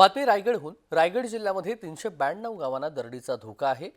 बातमी रायगडहून. रायगड जिल्ह्यामध्ये तीनशे ब्याण्णव गावांना दरडीचा धोका आहे.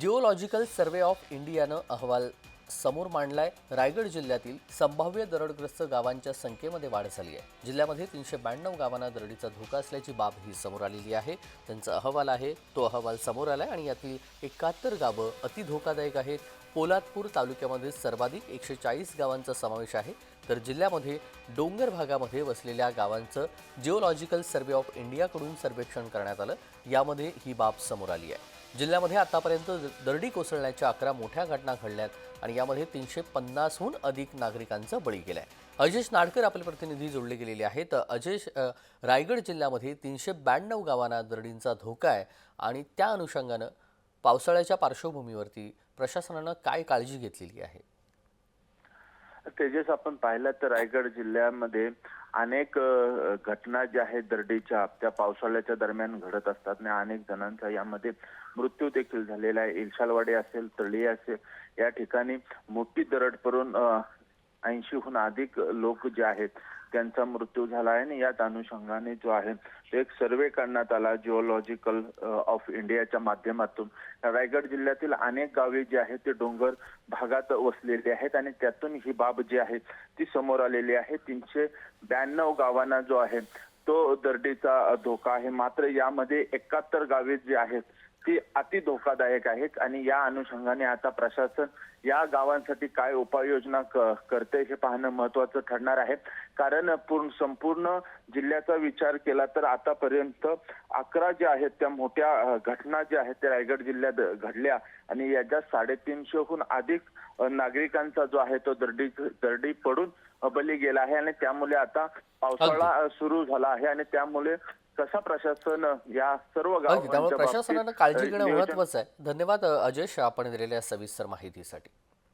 जिओलॉजिकल सर्वे ऑफ इंडियानं अहवाल समोर मांडलाय रायगड जिल्ह्यातील संभाव्य दरडग्रस्त गावांच्या संख्येमध्ये वाढ झाली आहे. जिल्ह्यामध्ये तीनशे ब्याण्णव गावांना दरडीचा धोका असल्याची बाब ही समोर आलेली आहे. त्यांचा अहवाल आहे तो अहवाल समोर आलाय आणि यातील एकाहत्तर गावं अति धोकादायक आहेत. पोलादपूर तालुक्यामध्ये सर्वाधिक एकशे चाळीस गावांचा समावेश आहे. तर जिल्ह्यामध्ये डोंगर भागामध्ये वसलेल्या गावांचं जिओलॉजिकल सर्वे ऑफ इंडियाकडून सर्वेक्षण करण्यात आलं. यामध्ये ही बाब समोर आली आहे. जिल्ह्यामध्ये आतापर्यंत दरडी कोसळण्याच्या अकरा मोठ्या घटना घडल्यात आणि यामध्ये तीनशे पन्नासहून अधिक नागरिकांचा बळी गेलाय. अजेश नाडकर आपले प्रतिनिधी जोडले गेलेले आहेत. अजेश रायगड जिल्ह्यामध्ये तीनशे ब्याण्णव गावांना दरडींचा धोका आहे आणि त्या अनुषंगानं पावसाळ्याच्या पार्श्वभूमीवरती प्रशासनानं काय काळजी घेतलेली आहे? तेजस आपण पाहिलं तर रायगड जिल्ह्यामध्ये अनेक घटना ज्या आहेत दरडीच्या त्या पावसाळ्याच्या दरम्यान घडत असतात आणि अनेक जणांचा यामध्ये मृत्यू देखील झालेला आहे. इलशालवाडी असेल तळी असेल या ठिकाणी मोठी दरड पडून ऐंशीहून अधिक लोक जे आहेत त्यांचा मृत्यू झाला आहे आणि याच अनुषंगाने जो आहे तो एक सर्वे करण्यात आला जिओलॉजिकल ऑफ इंडियाच्या माध्यमातून. रायगड जिल्ह्यातील अनेक गावे जी आहेत ते डोंगर भागात वसलेली आहेत आणि त्यातून ही बाब जी आहे ती समोर आलेली आहे. तीनशे ब्याण्णव गावांना जो आहे तो दरडीचा धोका आहे. मात्र यामध्ये एकाहत्तर गावे जी आहेत ती अति धोकादायक आहेत आणि या अनुषंगाने आता प्रशासन या गावांसाठी काय उपाययोजना करते हे पाहणं महत्वाचं ठरणार आहे. कारण पूर्ण संपूर्ण जिल्ह्याचा विचार केला तर आतापर्यंत अकरा ज्या आहेत त्या मोठ्या घटना ज्या आहेत त्या रायगड जिल्ह्यात घडल्या आणि याच्यात साडेतीनशेहून अधिक नागरिकांचा जो आहे तो दरडी दरडी पडून बली गेला आहे आणि त्यामुळे आता पावसाळा सुरू झाला आहे आणि त्यामुळे कसा प्रशासन या सर्व गावांच्या प्रशासनानं काळजी घेणं महत्वाचं आहे धन्यवाद अ, अजेश आपण दिलेल्या सविस्तर माहितीसाठी.